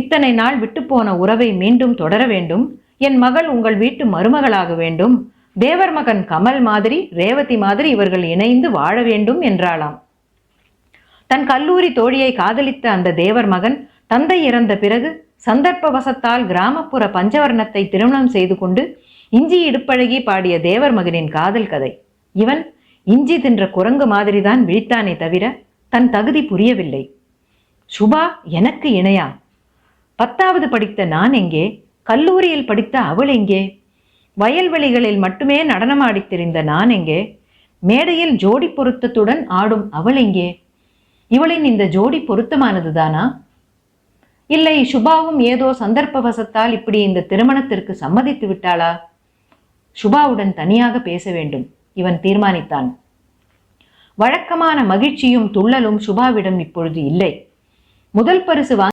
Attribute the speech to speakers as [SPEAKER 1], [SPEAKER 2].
[SPEAKER 1] இத்தனை நாள் விட்டுப்போன உறவை மீண்டும் தொடர வேண்டும். என் மகள் உங்கள் வீட்டு மருமகளாக வேண்டும். தேவர் மகன் கமல் மாதிரி ரேவதி மாதிரி இவர்கள் இணைந்து வாழ வேண்டும் என்றாளாம். தன் கல்லூரி தோழியை காதலித்த அந்த தேவர் மகன் தந்தை இறந்த பிறகு சந்தர்ப்பவசத்தால் கிராமப்புற பஞ்சவர்ணத்தை திருமணம் செய்து கொண்டு இஞ்சி இடுப்பழகி பாடிய தேவர் மகனின் காதல் கதை. இவன் இஞ்சி தின்ற குரங்கு மாதிரிதான் விழித்தானே தவிர தன் தகுதி புரியவில்லை. சுபா எனக்கு இணையா? பத்தாவது படித்த நான் எங்கே? கல்லூரியில் படித்த அவள் எங்கே? வயல்வெளிகளில் மட்டுமே நடனமாடித் திரிந்த நான் எங்கே? மேடையில் ஜோடி பொருத்தத்துடன் ஆடும் அவள் எங்கே? இவளின் இந்த ஜோடி பொருத்தமானதுதானா? இல்லை சுபாவும் ஏதோ சந்தர்ப்பவசத்தால் இப்படி இந்த திருமணத்திற்கு சம்மதித்து விட்டாளா? சுபாவுடன் தனியாக பேச வேண்டும். இவன் தீர்மானித்தான். வழக்கமான மகிழ்ச்சியும் துள்ளலும் சுபாவிடம் இப்பொழுது இல்லை. முதல் பரிசு வாங்கி